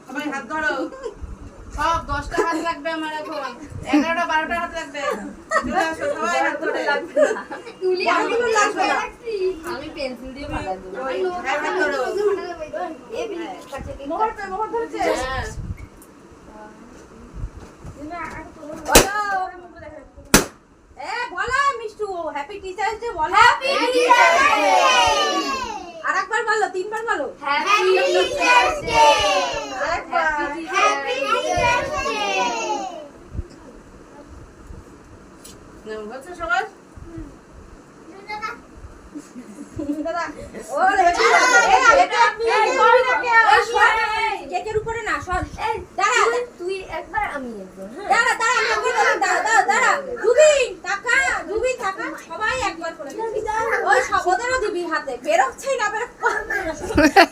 সবাই হাত ধরো। সব দশটা হাত লাগবে আমার এখন। এগারোটা বারোটা হাত লাগবে। আমি পেন্সিল দিয়ে বানাই দেবো ওই, হ্যাঁ, হাত ধরো হ্যাঁ। বলো মিষ্টু হ্যাপি টিচার্স ডে বলো। হ্যাপি টিচার্স ডে আরেকবার বলো তিনবার বলো। হ্যাপি টিচার্স ডে আরেকবার। হ্যাপি টিচার্স ডে সবার বলছো সবাই দাদা। এই, এটা আপনি এই, সর। কেকের উপরে না সর দাঁড়া তুই একবার আমি একবার হ্যাঁ দাঁড়া দাঁড়া আমি একবার বললাম, দাঁড়া দাঁড়া দাঁড়া জুবিন টাকা জুবিন টাকা সবাই একবার করে ওই সব ওদেরও দিবি হাতে বেরোচ্ছেই না বেরো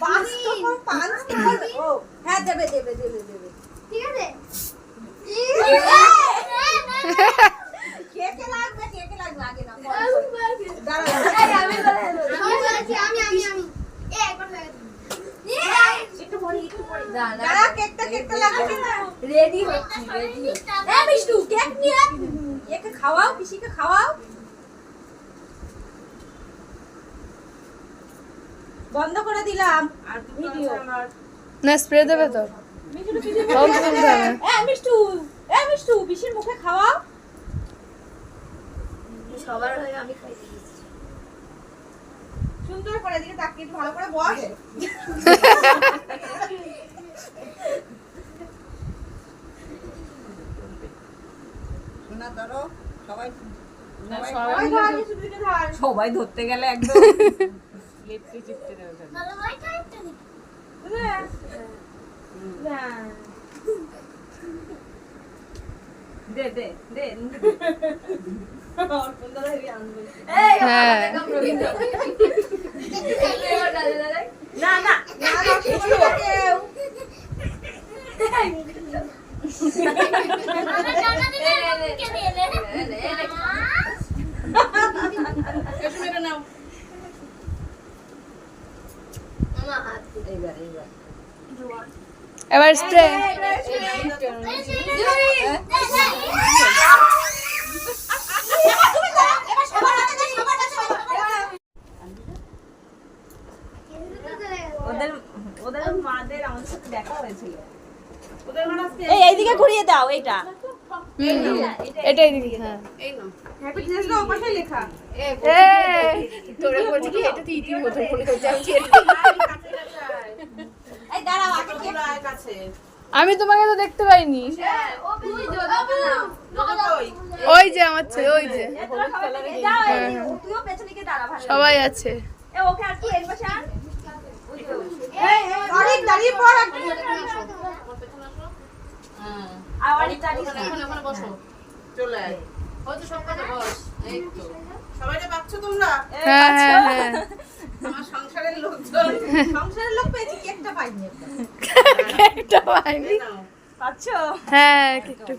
পাঁচ তখন পাঁচ ও হ্যাঁ দেবে দেবে দেবে দেবে। কেকে লাগবে কেকে লাগবে? আগে না। দাঁড়া দাঁড়া। একটু পরে একটু পরে। দাঁড়া কেকটা কেকটা লাগবে। রেডি হচ্ছি রেডি এ মিষ্টু কেক নিয়ে একে খাওয়াও পিসিকে খাওয়াও। বন্ধ করে দিলাম। আর ভিডিও না স্প্রে দেবে তো। মিষ্টু পিসি তখন তো তুলতে হবে। এ মিষ্টু! পিসির মুখে খাওয়াও। সবার হয়ে আমি খাই। সুন্দর করে দিকে তাকিয়ে ভালো করে বস। ওই ধর, মিষ্টু সবাই ধরতে গেলে একদম না। না হয়েছিল। ওদের মনে আজকে এই এইদিকে ঘুরিয়ে দাও এইটা। এটাই দিবি হ্যাঁ এই নাও। হ্যাপি ওপাশে লেখা। তোরা বলছি কি এটা তো ইতির মতো মনে হচ্ছে আমি কি- এই দাঁড়াও আগে কেক ওরা কাছে আমি তোমাকে তো দেখতে পাইনি। ওই। যে আমার ছেলে ওই যে। সবাই আছে। হ্যাঁ। সবাই পাচ্ছ তোমরা? হ্যাঁ হ্যাঁ হ্যাঁ। আমার সংসারের লোকজন সংসারের লোক পেয়েছি কেকটা পাইনি কেকটা পাইনি। হ্যাঁ কেকটা।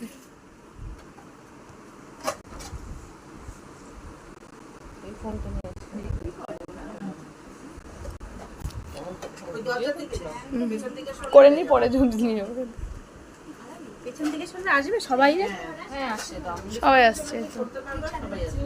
করে নি পরে ঝুঁটি নিয়ে যাব। পেছন থেকে শুনলে আসবে সবাই রে? হ্যাঁ সবাই আসছে। সবাই আসবে